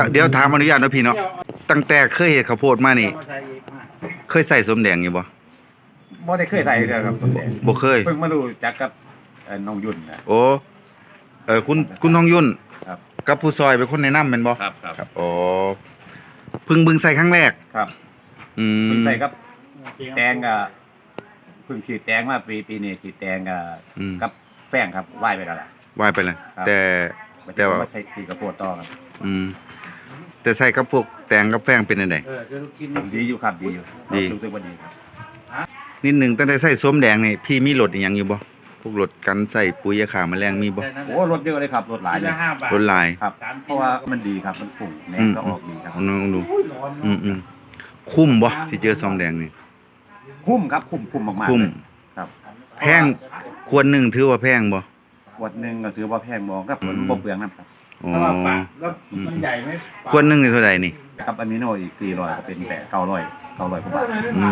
อเดี๋ยวถามอนุญาตนะพี่เนาะตั้งแต่เคยเห็ดข้าวโพดมานี่ เคยใส่สมแดงอยู่บ่บ่ได้เคยใส่เลยครับสมแดงบ่เคย เพิ่งมารู้จักกับเอ่อน้องยุ่นนะ โอ้เออคุณคุณทองยุ่นครับ กับผู้ซอยเป็นคนแนะนำแม่นบ่ครับครับ ครับอ๋อเพิ่งเบิ่งใส่ครั้งแรกครับอืมเพิ่งใส่กับแตงกับเพิ่งขีดแตงมาปีปีนี้ขีดแตงกับอืมกับแป้งครับไหว้ไปแล้วล่ะ วายไปเลยครับ แต่ แต่ว่ามาใช้ขีดกระโปดต่อครับอืม แต่ใส่กับพวกแตงกับแป้งเป็นจังไดเออจะลูกชิ้นดีอยู่ครับดีอยู่ดี รู้สึกว่าดีครับนิดหนึงตั้งแต่ใส่ส้มแดงนี่พี่มีรถอีหยังอยู่บ่พวกรถกันใส่ปุ๋ยยาฆ่าแมลงมีบ่โอ้รถเยอะเลยครับรถหลายชิ้นเลละยห้าบาทรถลาย ครับเพราะว่ามันดีครับมันปุ่งแหนมก็ออกดีครับเอาน้องดู อุ้ยร้อนอืมอืมคุ้มบ่ที่เจอซองแดงนี่ คุ้มครับคุ้มคุ้มมากๆคุ้ม เลย ครับ แพงควรหนึ่งถือว่าแพงบ่ ขวดหนึ่งก็ถือว่าแพงมองกับผลอืมบ่เปลืองนะครับอ๋อแล้วก็ปะแล้วมันใหญ่ไหมปะควรหนึ่งนี่เท่าไหร่นี่กับอะมิโนอีกสี่ร้อยก็เป็นแปดเก้าร้อยเก้าร้อยกว่าบาทอื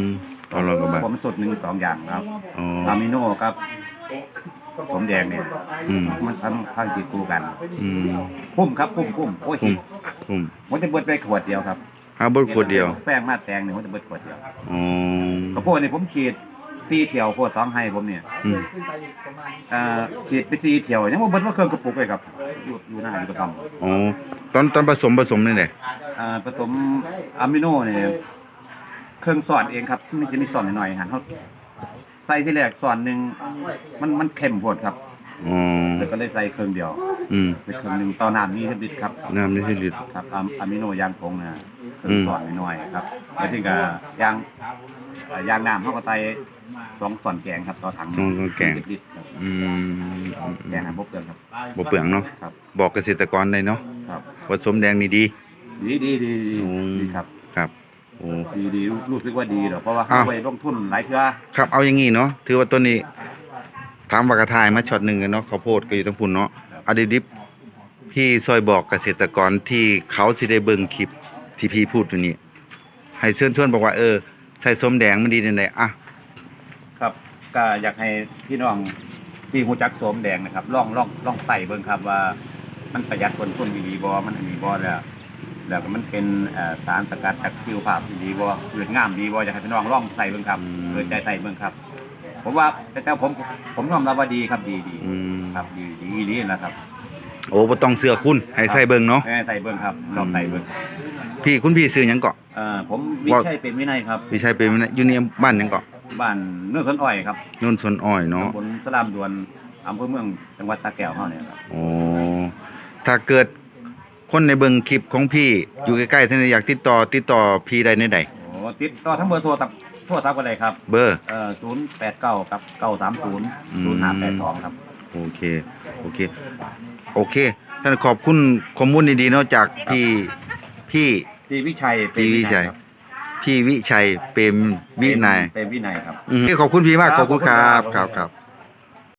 มเอาร้อยกว่าบาทผมสุดหนึ่งสองอย่างครับอ๋ออะมิโนกับสมแดงเนี่ย อืมมันทั้งทั้งจีกูกันอืมคุ้มครับคุ้มคุ้มโอ้ยคุ้มคุ้มมันจะเบิดไปขวดเดียวครับหาเบิดขวดเดียว แป้งมาแตงเนี่ยมันจะเบิดขวดเดียวอ๋อข้าวโพดนี่ผมขีด ตีเที่ยวโพดสองให้ผมเนี่ยอืมเอ่อขีดไปตีเที่ยวยังว่าเบิดว่าเครื่องกระปุกเลยครับ อยู่อยู่หน้าอยู่กระทำอ๋อตอนตอนผสมผสมนี่แหละอ่าผสมอะมิโนเนี่ยเครื่องสอนเองครับมันจะมีสอนหน่อยๆหันเขาใส่ที่แรกสอนหนึ่งมันมันเค็มโพดครับ อ๋อแล้วก็เลยใส่เครื่องเดียวอืมเป็นเครื่องหนึ่งต่อน้ำนี่ลิตรครับ น้ำนี่ให้ลิตร ครับอะอะมิโนยางผงนะเครื่ออืงมสอนน้อยๆครับแล้วที่ก็ยางเอ่อยางน้ำเขาก็ใส่สองส่วนแกงครับต่อถังสองช้อนแกงลิตรครับอืมแกงน้ำบกเกลือครับบ่เปลืองเนาะครับ บอกเกษตรกรได้เนาะครับ ว่าสมแดงนี่ดี ดีดีดีดีอืม ดีครับ ครับโอ้ ดีดีรู้รู้สึกว่าดีหรอกเพราะว่าอ้าว เขาไปลงทุนหลายเทื่อครับเอาอย่างงี้เนาะถือว่าตัวนี้ ถามว่ากระทายมาช็อตหนึ่งกันเนาะข้าวโพดก็อยู่ทั้งพุ่นเนาะเอาดิบๆพี่ซอยบอกเกษตรกรที่เขาสิได้เบิ่งคลิปที่พี่พูดอยู่นี่ให้เชิญชวนบอกว่าเออใส่ส้มแดงมันดีจังไดอะครับก็อยากให้พี่น้องที่หูจักโสมแดงนะครับลองลองลองใส่เบิ่งครับว่า มันประหยัดต้นทุนดีบ่มันอันนี้บ่แล้วแล้วก็มันเป็นเอ่อสารสกัดจากผิวภาพที่ดีบ่เกิดงามดีบ่อยากให้พี่น้องลองใส่เบิ่งครับอืมเกิดใจใส่เบิ่งครับ ผมว่าแต่แต่ผมผมยอมรับว่าดีครับดีดีอืม ครับดีดีดีนะครับโอ้บ่ต้องเสื้อคุณให้ใส่เบิ่งเนาะให้ใส่เบิ่งครับลองใส่เบิ่งพี่คุณพี่ซื้อหยังเกาะ เอ่อผมวิชัยเป็นวินัยครับ พี่ชัยเป็นอยู่ในบ้านหยังเกาะบ้านเนื้อสวนอ้อยครับนนสวนอ้อยเนาะตำบลสลามดวนอำเภอเมืองจังหวัดสระแก้วเฮาเนี่ยครับโอ้ถ้าเกิดคนในเบิ่งคลิปของพี่อยู่ใกล้ๆท่านอยากติดต่อติดต่อพี่ได้ในใดโอ้ติดต่อทั้งเบอร์โทรศัพท์ โทรศัพท์ก็ได้ครับเบอร์ เอ่อศูนย์แปดเก้ากับเก้าสามศูนย์ศูนย์ห้าแปดสองครับ โอเค โอเค โอเค ท่านขอบคุณข้อมูลดีๆเนาะจากพี่ พี่ พี่วิชัยเป็นพี่วิชัย ครับพี่วิชัย เปรมวินัยเป็นวินัยครับ อืมขอบคุณพี่มากครับขอบคุณครับขอบคุณคครัรับบครับ